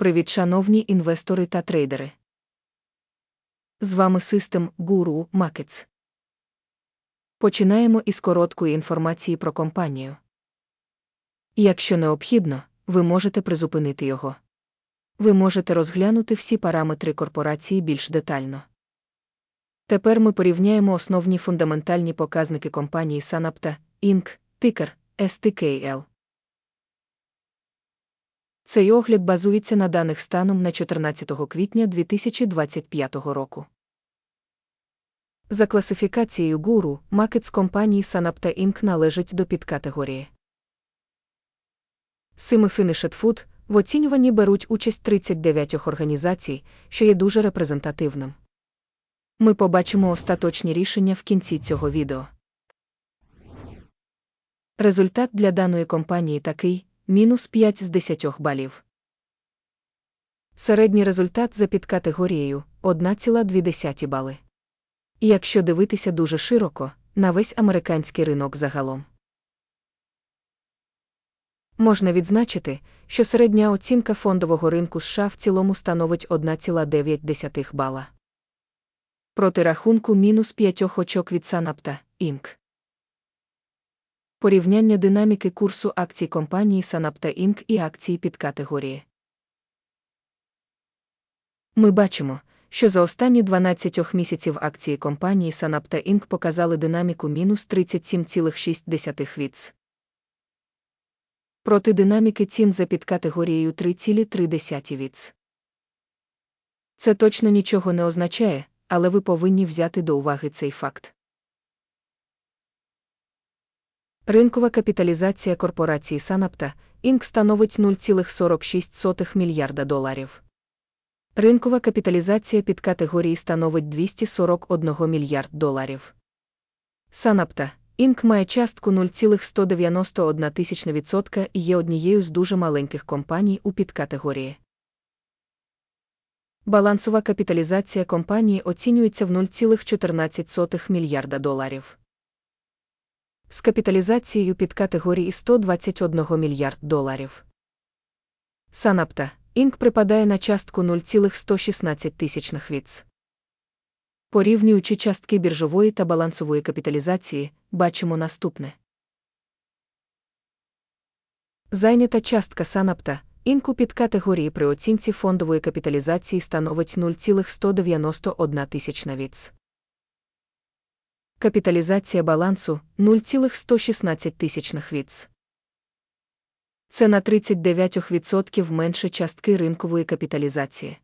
Привіт, шановні інвестори та трейдери. З вами System Guru Markets. Починаємо із короткої інформації про компанію. Якщо необхідно, ви можете призупинити його. Ви можете розглянути всі параметри корпорації більш детально. Тепер ми порівняємо основні фундаментальні показники компанії Sanapta, Inc., тикер STKL. Цей огляд базується на даних станом на 14 квітня 2025 року. За класифікацією гуру, макет компанії Sanapta Inc. належить до підкатегорії. Сими Finished Food в оцінюванні беруть участь 39 організацій, що є дуже репрезентативним. Ми побачимо остаточні рішення в кінці цього відео. Результат для даної компанії такий мінус 5 з 10 балів. Середній результат за підкатегорією 1,2 бали. І якщо дивитися дуже широко, на весь американський ринок загалом. Можна відзначити, що середня оцінка фондового ринку США в цілому становить 1,9 бала. Проти рахунку мінус 5 очок від Sanapta, Inc. Порівняння динаміки курсу акцій компанії Sanapta Inc. і акції підкатегорії. Ми бачимо, що за останні 12 місяців акції компанії Sanapta Inc. показали динаміку мінус 37,6 віц. Проти динаміки цін за підкатегорією 3,3 віц. Це точно нічого не означає, але ви повинні взяти до уваги цей факт. Ринкова капіталізація корпорації Sanapta Inc. становить 0,46 мільярда доларів. Ринкова капіталізація під категорії становить 241 мільярд доларів. Sanapta Inc. має частку 0,191% і є однією з дуже маленьких компаній у підкатегорії. Балансова капіталізація компанії оцінюється в 0,14 мільярда доларів. З капіталізацією під категорії 121 мільярд доларів. Санапта Інк припадає на частку 0,116 тисячних віц. Порівнюючи частки біржової та балансової капіталізації, бачимо наступне. Зайнята частка Санапта Інку під категорії при оцінці фондової капіталізації становить 0,191 тисячна віц. Капіталізація балансу 0,116 тисячних віц. Це на 39% менше частки ринкової капіталізації.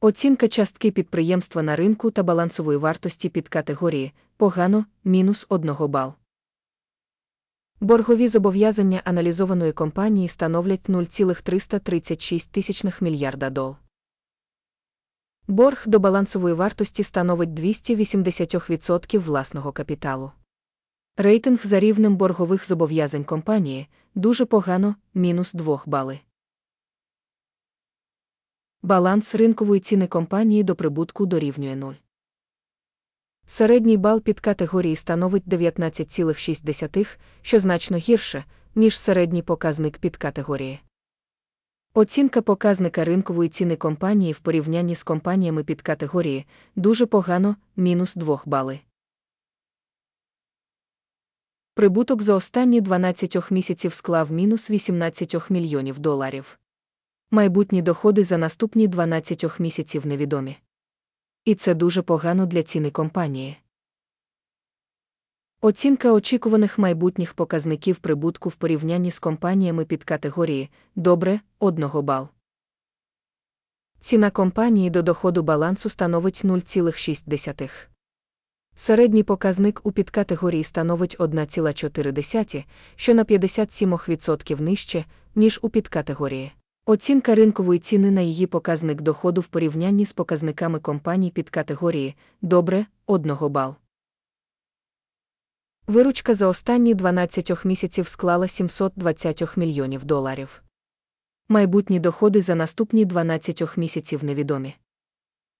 Оцінка частки підприємства на ринку та балансової вартості під категорії погано мінус 1 бал. Боргові зобов'язання аналізованої компанії становлять 0,336 мільярда дол. Борг до балансової вартості становить 280% власного капіталу. Рейтинг за рівнем боргових зобов'язань компанії дуже погано мінус 2 бали. Баланс ринкової ціни компанії до прибутку дорівнює 0. Середній бал під категорії становить 19,6, що значно гірше, ніж середній показник під категорії. Оцінка показника ринкової ціни компанії в порівнянні з компаніями під категорії дуже погано мінус 2 бали. Прибуток за останні 12 місяців склав мінус 18 мільйонів доларів. Майбутні доходи за наступні 12 місяців невідомі. І це дуже погано для ціни компанії. Оцінка очікуваних майбутніх показників прибутку в порівнянні з компаніями під категорії добре 1 бал. Ціна компанії до доходу балансу становить 0,6. Середній показник у підкатегорії становить 1,4, що на 57% нижче, ніж у підкатегорії. Оцінка ринкової ціни на її показник доходу в порівнянні з показниками компаній під категорії добре 1 бал. Виручка за останні 12 місяців склала 720 мільйонів доларів. Майбутні доходи за наступні 12 місяців невідомі.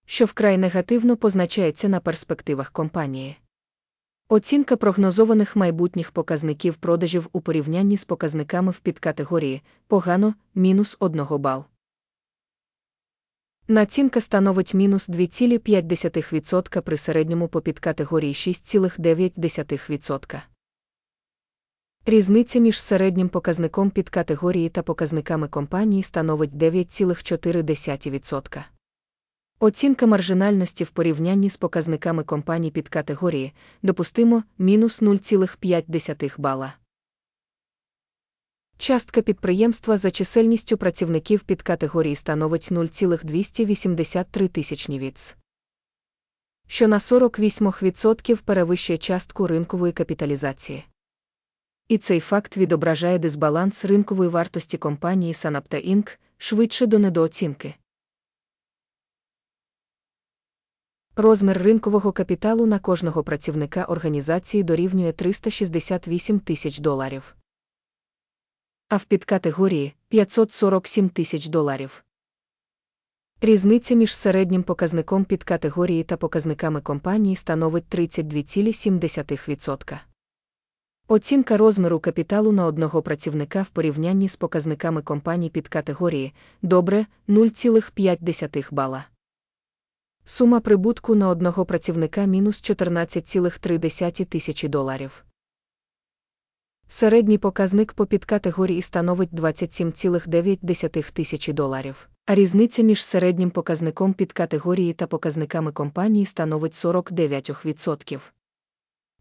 Що вкрай негативно позначається на перспективах компанії. Оцінка прогнозованих майбутніх показників продажів у порівнянні з показниками в підкатегорії погано мінус 1 бал. Націнка становить мінус 2,5% при середньому по підкатегорії 6,9%. Різниця між середнім показником підкатегорії та показниками компанії становить 9,4%. Оцінка маржинальності в порівнянні з показниками компаній підкатегорії допустимо мінус 0,5 бала. Частка підприємства за чисельністю працівників підкатегорії становить 0,283 тисячні віц, що на 48% перевищує частку ринкової капіталізації. І цей факт відображає дисбаланс ринкової вартості компанії Sanapta Inc. швидше до недооцінки. Розмір ринкового капіталу на кожного працівника організації дорівнює 368 тисяч доларів. А в підкатегорії 547 тисяч доларів. Різниця між середнім показником підкатегорії та показниками компанії становить 32,7%. Оцінка розміру капіталу на одного працівника в порівнянні з показниками компаній підкатегорії добре 0,5 бала. Сума прибутку на одного працівника мінус 14,3 тисячі доларів. Середній показник по підкатегорії становить 27,9 тисячі доларів, а різниця між середнім показником підкатегорії та показниками компанії становить 49%.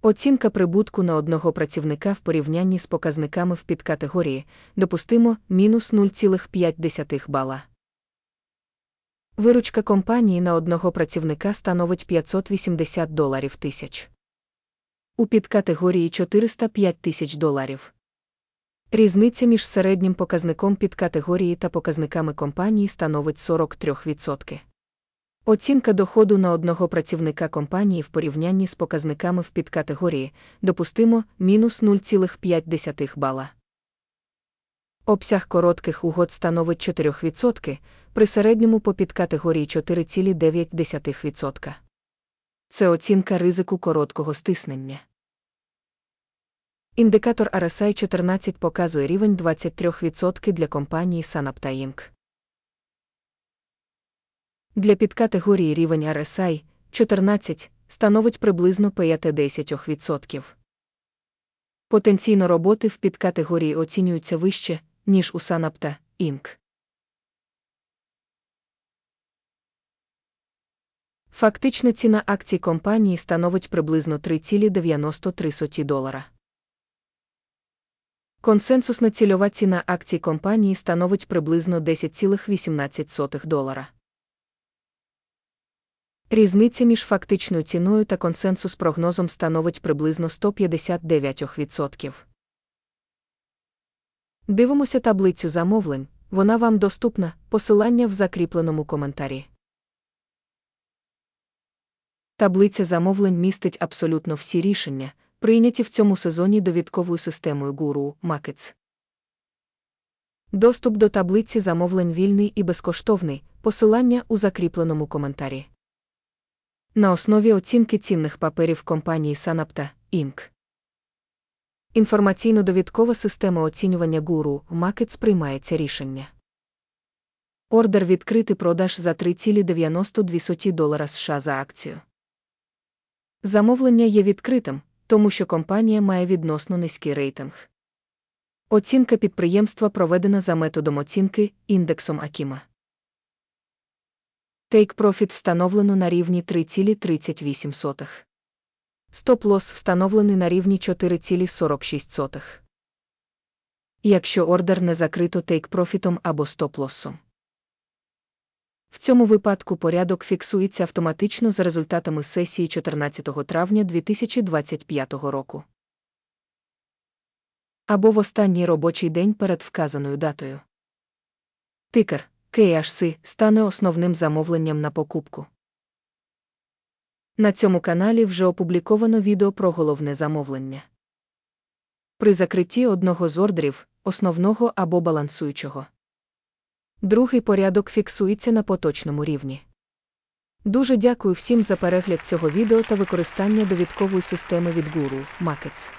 Оцінка прибутку на одного працівника в порівнянні з показниками в підкатегорії допустимо мінус 0,5 бала. Виручка компанії на одного працівника становить 580 доларів тисяч. У підкатегорії 405 тисяч доларів. Різниця між середнім показником підкатегорії та показниками компанії становить 43%. Оцінка доходу на одного працівника компанії в порівнянні з показниками в підкатегорії допустимо мінус 0,5 бала. Обсяг коротких угод становить 4%, при середньому по підкатегорії 4,9%. Це оцінка ризику короткого стиснення. Індикатор RSI 14 показує рівень 23% для компанії Sanapta Inc. Для підкатегорії рівень RSI 14 становить приблизно 5-10%. Потенційно роботи в підкатегорії оцінюються вище, ніж у Sanapta Inc. Фактична ціна акцій компанії становить приблизно 3,93 долара. Консенсусна цільова ціна акцій компанії становить приблизно 10,18 долара. Різниця між фактичною ціною та консенсус прогнозом становить приблизно 159%. Дивимося таблицю замовлень, вона вам доступна, посилання в закріпленому коментарі. Таблиця замовлень містить абсолютно всі рішення, прийняті в цьому сезоні довідковою системою Guru Markets. Доступ до таблиці замовлень вільний і безкоштовний, посилання у закріпленому коментарі. На основі оцінки цінних паперів компанії Sanapta Inc. Інформаційно-довідкова система оцінювання Guru Markets приймається рішення. Ордер відкрити продаж за 3,92 долара США за акцію. Замовлення є відкритим, тому що компанія має відносно низький рейтинг. Оцінка підприємства проведена за методом оцінки індексом Акіма. Take Profit встановлено на рівні 3,38. Стоп-лосс встановлений на рівні 4,46. Якщо ордер не закрито Profit або стоп-лоссом. В цьому випадку порядок фіксується автоматично за результатами сесії 14 травня 2025 року. Або в останній робочий день перед вказаною датою. Тикер KHC стане основним замовленням на покупку. На цьому каналі вже опубліковано відео про головне замовлення. При закритті одного з ордерів, основного або балансуючого. Другий порядок фіксується на поточному рівні. Дуже дякую всім за перегляд цього відео та використання довідкової системи від Guru Макетс.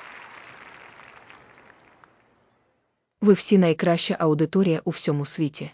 Ви всі найкраща аудиторія у всьому світі.